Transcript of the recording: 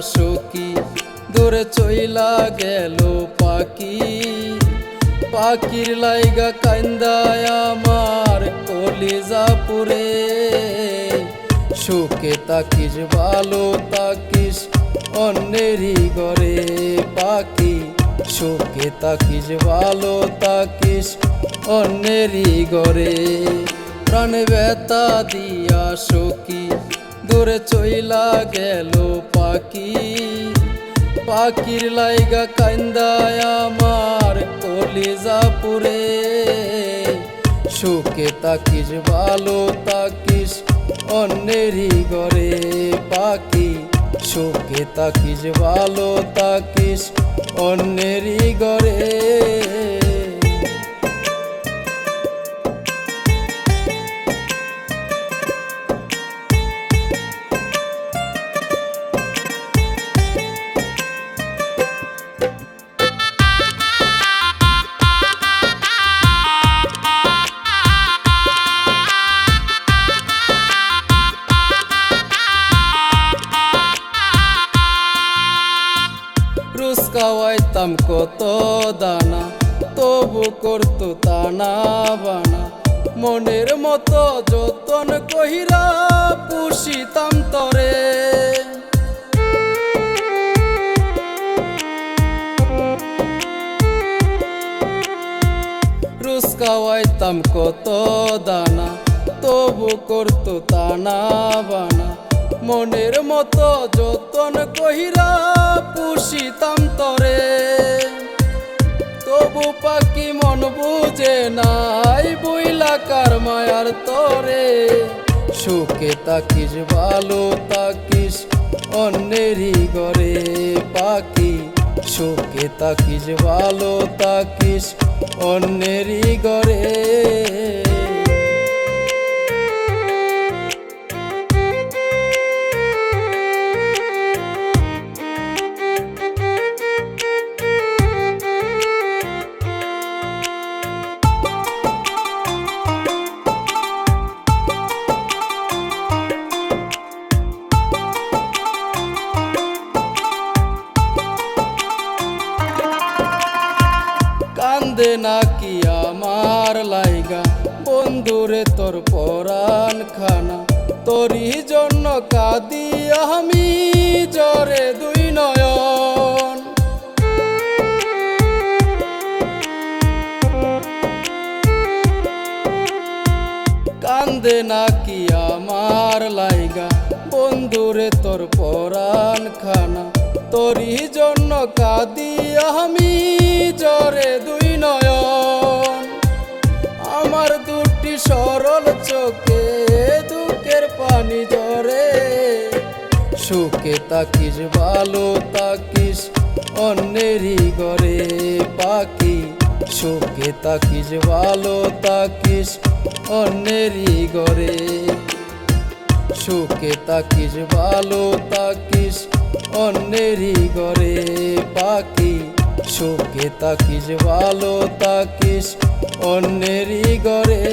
সখী, দূরে চইলা গেল পাখি। পাখির লাইগা কান্দায় আমার কলিজা পুরে। সুখে তাকিস ভালো তাকিস অন্যেরই ঘরে পাখি। সুখে তাকিস ভালো তাকিস অন্যেরই ঘরে। প্রাণ ব্যথা দিয়া সখী দূরে চইলা গেল পাখি। পাখির লাইগা কান্দায় আমার কলিজা পুরে। সুখে তাকিস ভালো তাকিস অন্যেরই ঘরে পাখি। সুখে তাকিস ভালো তাকিস অন্যেরই ঘরে খাওয়াইতাম কত দানা, তবু করতো তানা বানা। মনের মতো যতন কহিরা পুষিতাম তরে। রুস খাওয়াইতাম কত দানা, তবু করতো তানা বানা। মনের মতো যতন কহিরা পুষিতাম তরে। তবু পাখি মন বুঝে নাই বইলাকার মায়ার তরে। সুখে তাকিস ভালো তাকিস অন্যেরই ঘরে পাখি। সুখে তাকিস ভালো তাকিস অন্যেরই কান্দে নাকি আমার লাইগা? বন্ধুরে তোর পরাণ খানা তোরই জন্য কাঁদি আমি জরে দুই নয়ন। কান্দে নাকি আমার লাইগা? বন্ধুরে তোর পরাণ খানা তোরই জন্য কাঁদি আমি জরে দুই সরল চোখে দুঃখের পানি জরে সুখে তাকিস ভালো তাকিস অন্যেরই ঘরে পাখি। সুখে তাকিস ভালো তাকিস অন্যেরই ঘরে। সুখে তাকিস ভালো তাকিস অন্যেরই ঘরে পাখি। সুখে তাকিস ভালো তাকিস অন্যেরই গড়ে।